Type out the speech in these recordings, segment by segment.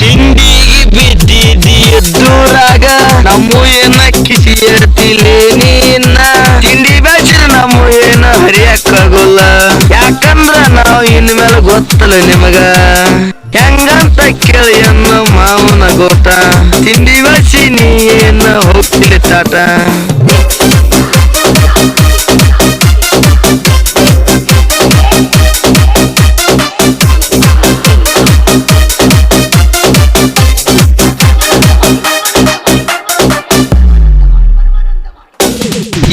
ತಿಂಡಿಗೆ ಬಿದ್ದಿದ್ದಿ ಎದ್ದೂರಾಗ ನಮ್ಮ ಏನ ಕಿಸಿ ಹೇಳ್ತಿಲೇ ನೀನ ತಿಂಡಿ ಬೆಳೆಸಿದ ನಮ್ಮ ಏನ ಹರಿಯಕ್ಕಾಗಲ್ಲ. ಯಾಕಂದ್ರ ನಾವು ಇನ್ಮೇಲೆ ಗೊತ್ತಲ್ಲ ನಿಮಗ. ಹೆಂಗಂತ ಕೇಳಿ ಅನ್ನೋ ಮಾವನ ಗೋಟ ತಿಂಡಿ ಬಸಿ ನೀ ಏನ ಹೋಗ್ತಿಲ್ಲ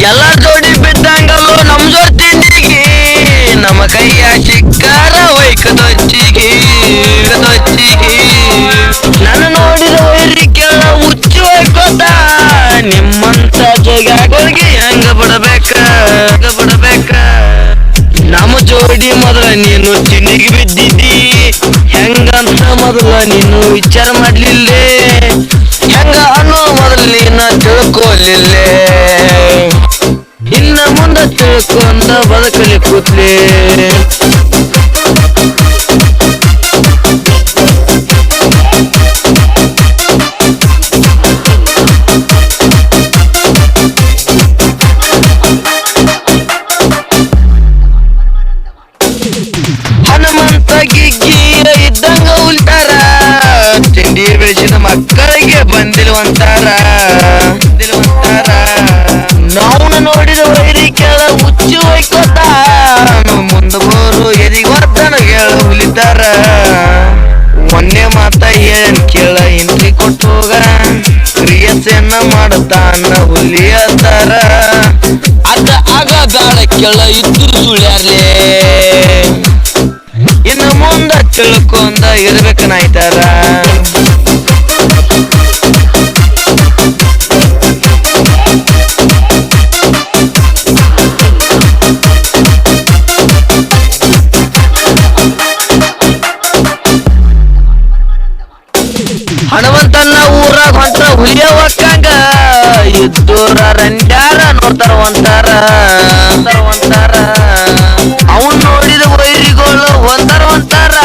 ಎಲ್ಲ ಜೋಡಿ ಬಿದ್ದಂಗಲ್ಲೋ ನಮ್ ಜೋಡಿ ತಿಂಡಿಗೆ ನಮ್ಮ ಕೈಯ ಚಿಕ್ಕಾರ ವೈಕದೊಚ್ಚಿಗೆ ದೊಚ್ಚಿಗಿ ನಾನು ನೋಡಿದ ವೈರಿ ಕೇಳ ಹುಚ್ಚು ಹೋಯ್ಕೋತ ನಿಮ್ಮಂತ ಜೋಗ್ಯಾಗಳಿಗೆ ಹೆಂಗ ಬಿಡಬೇಕ? ಹೆಂಗ ಬಿಡಬೇಕ? ನಮ್ಮ ಜೋಡಿ ಮೊದಲ ನೀನು ಚಿನ್ನಿಗೆ ಬಿದ್ದಿದ್ದಿ. ಹೆಂಗಂತ ಮೊದಲ ನೀನು ವಿಚಾರ ಮಾಡ್ಲಿಲ್ಲೇ. ತಿಳ್ಕೊಂಡ ಬದುಕಲಿ ಕೂತ್ಲಿ ಇದ್ದಂಗ ಮಕ್ಕಳಿಗೆ ಬಂದಿಲ್ವಂತಾರ. ಹೋಯ್ಕೋತ ಮುಂದ ಬೋರು ಎದಿಗ್ ವರ್ಧನ ಹೇಳ ಹುಲಿತಾರ ಮೊನ್ನೆ ಮಾತ ಏನ್ ಕೇಳ ಇಂಟ್ರಿ ಕೊಟ್ಟು ಹೋಗ ಮಾಡತಾನ ಹುಲಿ ಅಂತಾರ. ಅದ ಆಗ ಬ್ಯಾಡ ಕೇಳ ಇದ್ರು ಸುಳ್ಯಾರ್ಲೇ. ಇನ್ನು ಮುಂದ ತಿಳ್ಕೊಂಡ ಇರ್ಬೇಕನಾಯ್ತಾರ ಹನುಮಂತನ್ನ ಊರಾಗ ಹೊಂಟ್ರ ಹುಲಿಯ ಒಕ್ಕಂಗ. ಇದ್ದೂರ ರಂಡ್ಯಾರ ನೋಡ್ತಾರ ಒಂತಾರ ಒಂತಾರ ಅವನ್ ನೋಡಿದ ವೈರಿಗಳು ಒಂದಾರ ಒಂತಾರ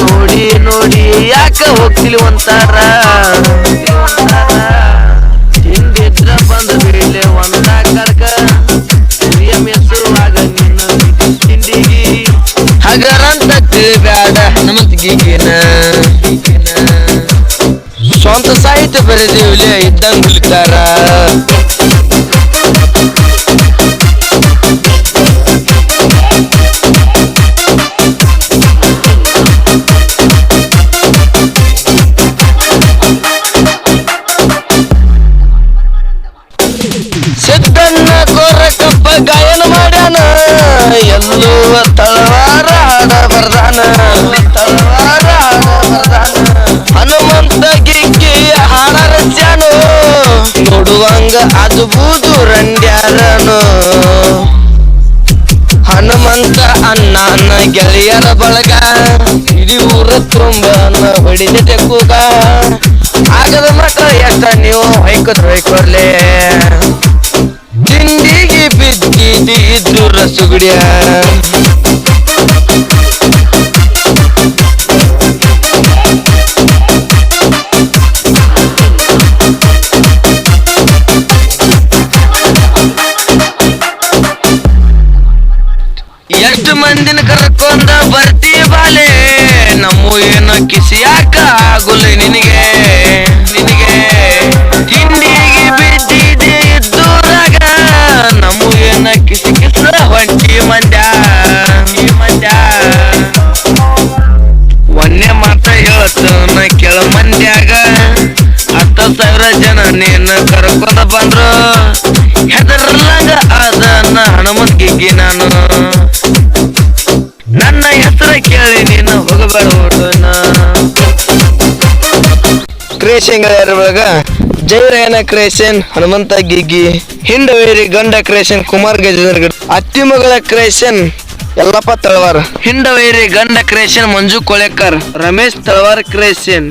ನೋಡಿ ನೋಡಿ, ಯಾಕ ಹೋಗ್ತಿಲಿ ಒಂತಾರ ಹಿಂದಿದ್ರ ಬಂದ ಬೀಳೆ ತಿಳಿಬ್ಯಾಡ ಹನುಮಂತಿಗಿನ ಸ್ವಂತ ಸಾಹಿತ್ಯ ಬರೆದಿವಲೆ ಇದ್ದಂಗ್ ಹುಲಿತಾರ ಗಾಯನ ಮಾಡ್ಯಾನ. ಎಲ್ಲೋ ತಳವಾರ ಹಾಡ ಬರ್ದಾನ. ನೋಡುವಂಗ ಅದು ಬೂದು ರಂಡ್ಯಾರನು. ಹನುಮಂತ ಅಣ್ಣನ ಗೆಳೆಯರ ಬಳಗ. ಇಡೀ ಊರ ತುಂಬ ಹೊಡಿದೆ ಕೂಗ ಆಗದ ಮಠ ಎಷ್ಟ ನೀವು ಹೊಯ್ಕೋದ್ ಹೊಯ್ಕೊರ್ಲೆ ತಿಂಡಿಗೆ ಬಿದ್ದಿದ್ದು ರಸುಗುಡಿಯ. ಬಂದ್ರು ಹೆದರ್ಲಂಗ ಅದನ್ನ ಹನುಮಂತಿಗೆ ನಾನು. ನನ್ನ ಹೆಸರ ಕೇಳಿ ನೀನು ಹೋಗಬೇಡ ಓಡೋಣ ಕ್ರೇಷನ್ ಒಳಗ ಜೈರಯನ ಕ್ರೇಷನ್ ಹನುಮಂತ ಗಿಗ್ಗಿ, ಹಿಂಡವೇರಿ ಗಂಡ ಕ್ರೇಷನ್ ಕುಮಾರ್ ಗಜೇಂದ್ರ ಅತ್ತಿಮಗಳ ಕ್ರೇಷನ್ ಯಲ್ಲಪ್ಪ ತಳವಾರ್, ಹಿಂಡವೇರಿ ಗಂಡ ಕ್ರೇಷನ್ ಮಂಜು ಕೊಳೆಕರ್, ರಮೇಶ್ ತಳವಾರ್ ಕ್ರೇಷನ್